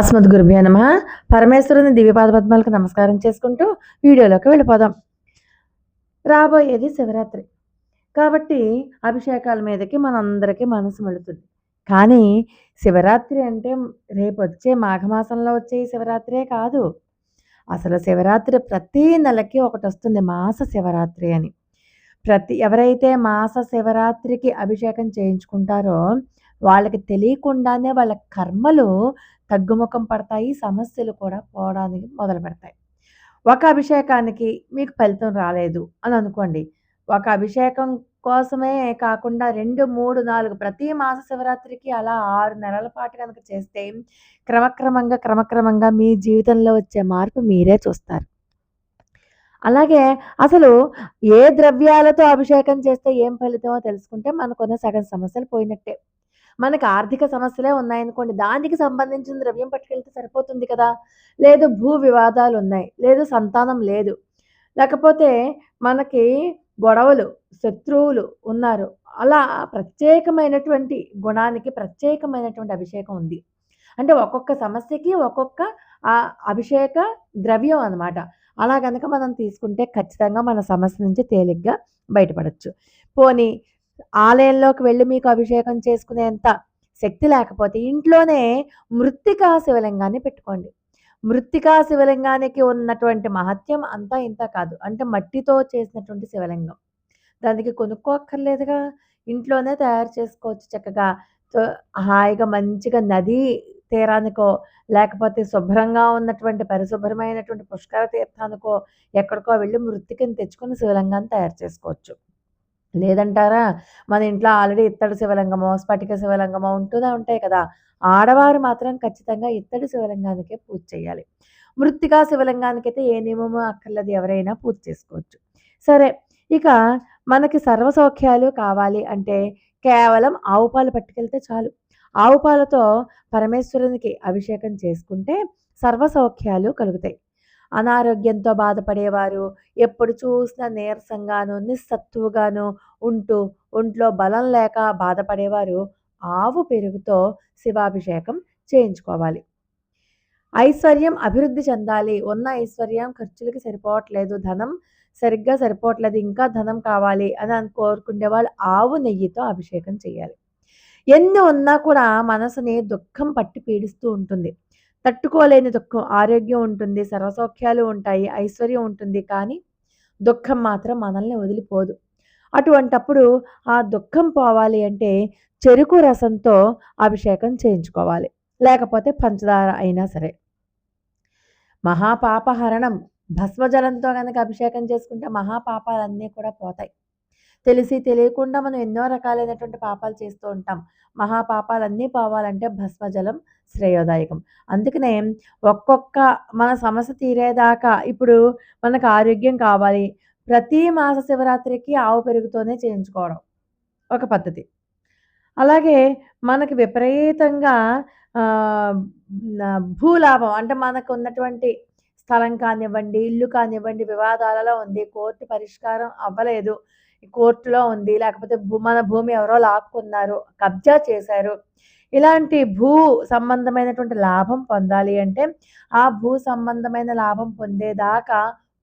అస్మద్ గురుభ్యో నమ. పరమేశ్వరుని దివ్యపాద పద్మాలకు నమస్కారం చేసుకుంటూ వీడియోలోకి వెళ్ళిపోదాం. రాబోయేది శివరాత్రి. కాబట్టి అభిషేకాల మీదకి మనందరికీ మనసు వెళుతుంది కానీ శివరాత్రి అంటే రేపు వచ్చే మాఘమాసంలో వచ్చే శివరాత్రే కాదు. అసలు శివరాత్రి ప్రతి నెలకి ఒకటి వస్తుంది మాస శివరాత్రి అని. ప్రతి ఎవరైతే మాస శివరాత్రికి అభిషేకం చేయించుకుంటారో వాళ్ళకి తెలియకుండానే వాళ్ళ కర్మలు తగ్గుముఖం పడతాయి సమస్యలు కూడా పోవడానికి మొదలు పెడతాయి ఒక అభిషేకానికి మీకు ఫలితం రాలేదు అని అనుకోండి. ఒక అభిషేకం కోసమే కాకుండా రెండు మూడు నాలుగు ప్రతి మాస శివరాత్రికి అలా ఆరు నెలల పాటు కనుక చేస్తే క్రమక్రమంగా క్రమక్రమంగా మీ జీవితంలో వచ్చే మార్పు మీరే చూస్తారు. అలాగే అసలు ఏ ద్రవ్యాలతో అభిషేకం చేస్తే ఏం ఫలితమో తెలుసుకుంటే మనకున్న సగం సమస్యలు పోయినట్టే. మనకి ఆర్థిక సమస్యలే ఉన్నాయనుకోండి దానికి సంబంధించిన ద్రవ్యం పట్టుకెళ్తే సరిపోతుంది కదా? లేదు భూ వివాదాలు ఉన్నాయి లేదు సంతానం లేదు. లేకపోతే మనకి గొడవలు శత్రువులు ఉన్నారు. అలా ప్రత్యేకమైనటువంటి గుణానికి ప్రత్యేకమైనటువంటి అభిషేకం ఉంది. అంటే ఒక్కొక్క సమస్యకి ఒక్కొక్క ఆ అభిషేక ద్రవ్యం అన్నమాట. అలా కనుక మనం తీసుకుంటే ఖచ్చితంగా మన సమస్య నుంచి తేలిగ్గా బయటపడచ్చు. పోనీ ఆలయంలోకి వెళ్ళి మీకు అభిషేకం చేసుకునేంత శక్తి లేకపోతే ఇంట్లోనే మృత్తికా శివలింగాన్ని పెట్టుకోండి. మృత్తికా శివలింగానికి ఉన్నటువంటి మహత్యం అంతా ఇంత కాదు. అంటే మట్టితో చేసినటువంటి శివలింగం. దానికి కొనుక్కోక్కర్లేదుగా. ఇంట్లోనే తయారు చేసుకోవచ్చు చక్కగా. హాయిగా మంచిగా నదీ తీరానికో లేకపోతే శుభ్రంగా ఉన్నటువంటి పరిశుభ్రమైనటువంటి పుష్కర తీర్థానికో ఎక్కడికో వెళ్ళి మృత్తికని తెచ్చుకొని శివలింగాన్ని తయారు చేసుకోవచ్చు. లేదంటారా? మన ఇంట్లో ఆల్రెడీ ఇత్తడి శివలింగమో స్ఫటిక శివలింగమో ఉంటూనే ఉంటాయి కదా. ఆడవారు మాత్రం ఖచ్చితంగా ఇత్తడి శివలింగానికే పూజ చేయాలి. మృత్తికా శివలింగానికైతే ఏ నియమము అక్కర్లేదు. ఎవరైనా పూజ చేసుకోవచ్చు. సరే ఇక మనకి సర్వసౌఖ్యాలు కావాలి అంటే కేవలం ఆవు పాలు పట్టుకెళ్తే చాలు. ఆవు పాలతో పరమేశ్వరునికి అభిషేకం చేసుకుంటే సర్వసౌఖ్యాలు కలుగుతాయి. అనారోగ్యంతో బాధపడేవారు. ఎప్పుడు చూసినా నీరసంగాను నిస్సత్తువుగాను ఉంటూ ఒంట్లో బలం లేక బాధపడేవారు. ఆవు పెరుగుతో శివాభిషేకం చేయించుకోవాలి. ఐశ్వర్యం అభివృద్ధి చెందాలి. ఉన్న ఐశ్వర్యం ఖర్చులకి సరిపోవట్లేదు. ధనం సరిగ్గా సరిపోవట్లేదు. ఇంకా ధనం కావాలి అని అని కోరుకునే వాళ్ళు ఆవు నెయ్యితో అభిషేకం చేయాలి. ఎన్ని ఉన్నా కూడా మనసుని దుఃఖం పట్టి పీడిస్తూ ఉంటుంది. తట్టుకోలేని దుఃఖం. ఆరోగ్యం ఉంటుంది సర్వసౌఖ్యాలు ఉంటాయి ఐశ్వర్యం ఉంటుంది కానీ దుఃఖం మాత్రం మనల్ని వదిలిపోదు. అటువంటప్పుడు ఆ దుఃఖం పోవాలి అంటే చెరుకు రసంతో అభిషేకం చేయించుకోవాలి. లేకపోతే పంచదార అయినా సరే. మహాపాపహరణం. భస్మజలంతో కనుక అభిషేకం చేసుకుంటే మహాపాపాలన్నీ కూడా పోతాయి. తెలిసి తెలియకుండా మనం ఎన్నో రకాలైనటువంటి పాపాలు చేస్తూ ఉంటాం. మహాపాపాలన్నీ పోవాలంటే భస్మజలం శ్రేయోదాయకం. అందుకనే ఒక్కొక్క మన సమస్య తీరేదాకా ఇప్పుడు మనకు ఆరోగ్యం కావాలి. ప్రతి మాస శివరాత్రికి ఆవు పెరుగుతోనే చేయించుకోవడం ఒక పద్ధతి. అలాగే మనకి విపరీతంగా భూలాభం అంటే మనకు ఉన్నటువంటి స్థలం కానివ్వండి ఇల్లు కానివ్వండి వివాదాలలో ఉంది. కోర్టు పరిష్కారం అవ్వలేదు. కోర్టులో ఉంది లేకపోతే భూ మన భూమి ఎవరో లాక్కున్నారు కబ్జా చేశారు. ఇలాంటి భూ సంబంధమైనటువంటి లాభం పొందాలి అంటే ఆ భూ సంబంధమైన లాభం పొందేదాకా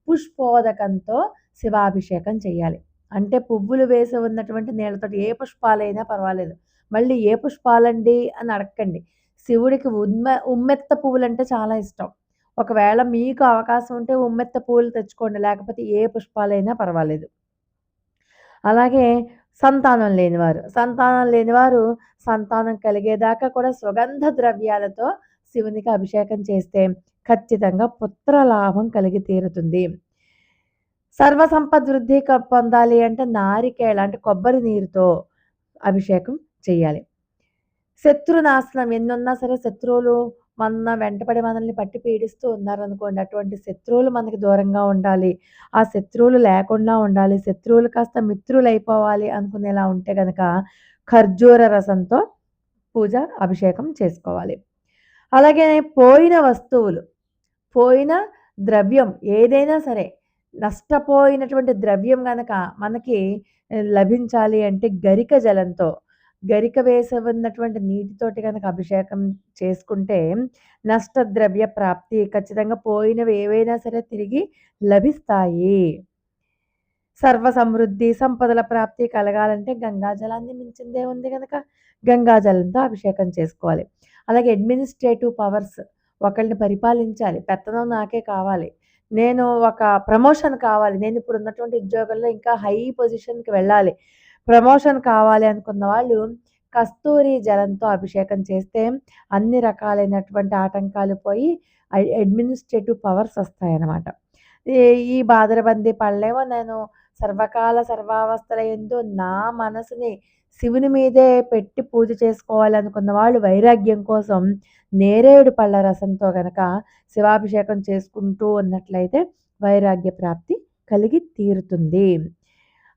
పుష్పోదకంతో శివాభిషేకం చేయాలి. అంటే పువ్వులు వేసి ఉన్నటువంటి నీళ్ళతో ఏ పుష్పాలైనా పర్వాలేదు. మళ్ళీ ఏ పుష్పాలండి అని అడగండి శివుడికి ఉమ్మె ఉమ్మెత్త పువ్వులు అంటే చాలా ఇష్టం. ఒకవేళ మీకు అవకాశం ఉంటే ఉమ్మెత్త పువ్వులు తెచ్చుకోండి లేకపోతే ఏ పుష్పాలైనా పర్వాలేదు. అలాగే సంతానం లేనివారు. సంతానం లేనివారు సంతానం కలిగేదాకా కూడా సుగంధ ద్రవ్యాలతో శివునికి అభిషేకం చేస్తే ఖచ్చితంగా పుత్ర లాభం కలిగి తీరుతుంది. సర్వ వృద్ధి పొందాలి అంటే నారికేళ అంటే కొబ్బరి నీరుతో అభిషేకం చేయాలి. శత్రునాశనం ఎన్నున్నా సరే శత్రువులు మన వెంటపడి మనల్ని పట్టి పీడిస్తూ ఉన్నారనుకోండి అటువంటి శత్రువులు మనకి దూరంగా ఉండాలి. ఆ శత్రువులు లేకుండా ఉండాలి. శత్రువులు కాస్త మిత్రులు అయిపోవాలి అనుకునేలా ఉంటే కనుక ఖర్జూర రసంతో పూజ అభిషేకం చేసుకోవాలి. అలాగే పోయిన వస్తువులు పోయిన ద్రవ్యం ఏదైనా సరే నష్టపోయినటువంటి ద్రవ్యం కనుక మనకి లభించాలి అంటే గరిక జలంతో గరిక వేసి ఉన్నటువంటి నీటితోటి కనుక అభిషేకం చేసుకుంటే నష్టద్రవ్య ప్రాప్తి ఖచ్చితంగా పోయినవి ఏవైనా సరే తిరిగి లభిస్తాయి. సర్వ సమృద్ధి సంపదల ప్రాప్తి కలగాలంటే గంగాజలాన్ని మించిందే ఉంది కనుక గంగాజలంతో అభిషేకం చేసుకోవాలి. అలాగే అడ్మినిస్ట్రేటివ్ పవర్స్ ఒకళ్ళని పరిపాలించాలి. పెత్తనం నాకే కావాలి. నేను ఒక ప్రమోషన్ కావాలి. నేను ఇప్పుడు ఉన్నటువంటి ఉద్యోగంలో ఇంకా హై పొజిషన్కి వెళ్ళాలి. ప్రమోషన్ కావాలి అనుకున్న వాళ్ళు కస్తూరి జలంతో అభిషేకం చేస్తే అన్ని రకాలైనటువంటి ఆటంకాలు పోయి అడ్మినిస్ట్రేటివ్ పవర్స్ వస్తాయన్నమాట. ఈ ఈ బాదరబంది పళ్ళేమో నేను సర్వకాల సర్వావస్థల ఎందు నా మనసుని శివుని మీదే పెట్టి పూజ చేసుకోవాలనుకున్న వాళ్ళు వైరాగ్యం కోసం నేరేడు పళ్ళ రసంతో గనక శివాభిషేకం చేసుకుంటూ ఉన్నట్లయితే వైరాగ్య ప్రాప్తి కలిగి తీరుతుంది.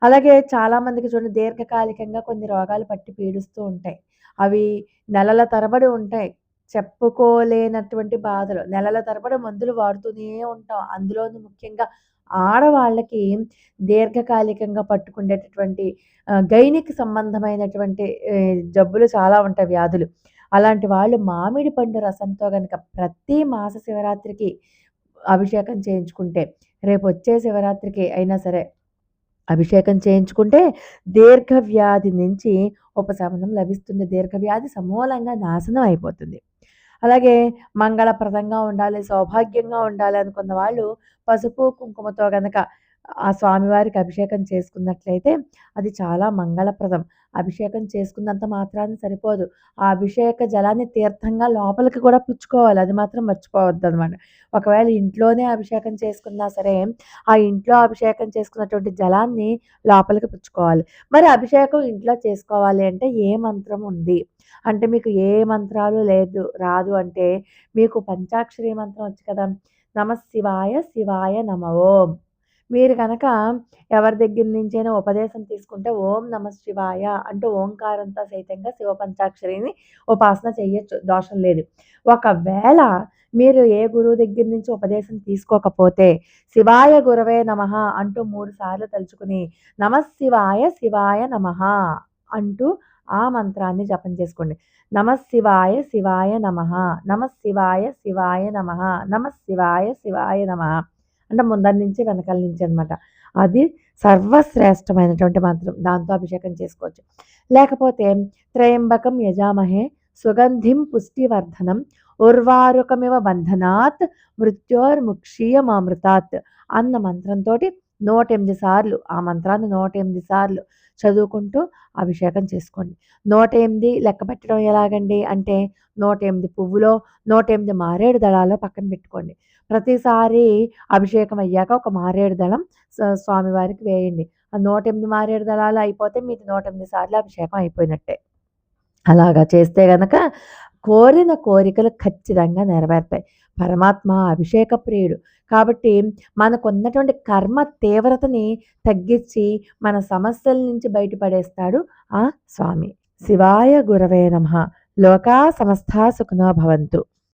అలాగే చాలామందికి చూడండి దీర్ఘకాలికంగా కొన్ని రోగాలు పట్టి పీడిస్తూ ఉంటాయి. అవి నెలల తరబడి ఉంటాయి. చెప్పుకోలేనటువంటి బాధలు. నెలల తరబడి మందులు వాడుతూనే ఉంటాం. అందులోనూ ముఖ్యంగా ఆడవాళ్ళకి దీర్ఘకాలికంగా పట్టుకునేటటువంటి గైనిక్ సంబంధమైనటువంటి జబ్బులు చాలా ఉంటాయి వ్యాధులు. అలాంటి వాళ్ళు మామిడి పండు రసంతో కనుక ప్రతి మాస శివరాత్రికి అభిషేకం చేయించుకుంటే రేపు వచ్చే శివరాత్రికి అయినా సరే అభిషేకం చేయించుకుంటే దీర్ఘవ్యాధి నుంచి ఉపశమనం లభిస్తుంది. దీర్ఘవ్యాధి సమూలంగా నాశనం అయిపోతుంది. అలాగే మంగళప్రదంగా ఉండాలి సౌభాగ్యంగా ఉండాలి అనుకున్న వాళ్ళు పసుపు కుంకుమతో గనక ఆ స్వామివారికి అభిషేకం చేసుకున్నట్లయితే అది చాలా మంగళప్రదం. అభిషేకం చేసుకున్నంత మాత్రాన్ని సరిపోదు. ఆ అభిషేక జలాన్ని తీర్థంగా లోపలికి కూడా పుచ్చుకోవాలి. అది మాత్రం మర్చిపోవద్దు అనమాట ఒకవేళ ఇంట్లోనే అభిషేకం చేసుకున్నా సరే ఆ ఇంట్లో అభిషేకం చేసుకున్నటువంటి జలాన్ని లోపలికి పుచ్చుకోవాలి. మరి అభిషేకం ఇంట్లో చేసుకోవాలి అంటే ఏ మంత్రం ఉంది? అంటే మీకు ఏ మంత్రాలు లేదు రాదు అంటే మీకు పంచాక్షరి మంత్రం వచ్చు కదా. నమ శివాయ శివాయ నమ ఓం. మీరు కనుక ఎవరి దగ్గర నుంచైనా ఉపదేశం తీసుకుంటే ఓం నమ శివాయ అంటూ ఓంకారంతో సైతంగా శివ పంచాక్షరిని ఉపాసన చేయొచ్చు. దోషం లేదు. ఒకవేళ మీరు ఏ గురువు దగ్గర నుంచి ఉపదేశం తీసుకోకపోతే శివాయ గురవే నమ అంటూ మూడు సార్లు తలుచుకుని నమ శివాయ శివాయ నమ అంటూ ఆ మంత్రాన్ని జపం చేసుకోండి. నమ శివాయ శివాయ నమ నమ శివాయ శివాయ నమ నమ శివాయ శివాయ నమ అంటే ముందర నుంచి వెనకాల నుంచి అనమాట అది సర్వశ్రేష్టమైనటువంటి మంత్రం. దాంతో అభిషేకం చేసుకోవచ్చు. లేకపోతే త్రయంబకం యజామహే సుగంధిం పుష్టివర్ధనం ఉర్వారుకమివ బంధనాత్ మృత్యోర్ముక్షీయమామృతాత్ అన్న మంత్రంతో నూట ఎనిమిది సార్లు ఆ మంత్రాన్ని నూట ఎనిమిది సార్లు చదువుకుంటూ అభిషేకం చేసుకోండి. నూట ఎనిమిది లెక్క పెట్టడం ఎలాగండి అంటే నూట ఎనిమిది పువ్వులో నూట ఎనిమిది మారేడు దళాలో పక్కన పెట్టుకోండి. ప్రతిసారి అభిషేకం అయ్యాక ఒక మారేడు దళం స్వామివారికి వేయండి. ఆ నూట ఎనిమిది మారేడు దళాలు అయిపోతే మీకు నూట ఎనిమిది సార్లు అభిషేకం అయిపోయినట్టే. అలాగా చేస్తే గనక కోరిన కోరికలు ఖచ్చితంగా నెరవేరుతాయి. పరమాత్మ అభిషేక ప్రియుడు. కాబట్టి మనకున్నటువంటి కర్మ తీవ్రతని తగ్గించి మన సమస్యల నుంచి బయటపడేస్తాడు ఆ స్వామి. శివాయ గురవే నమ. లోకా సమస్త సుఖనో భవంతు.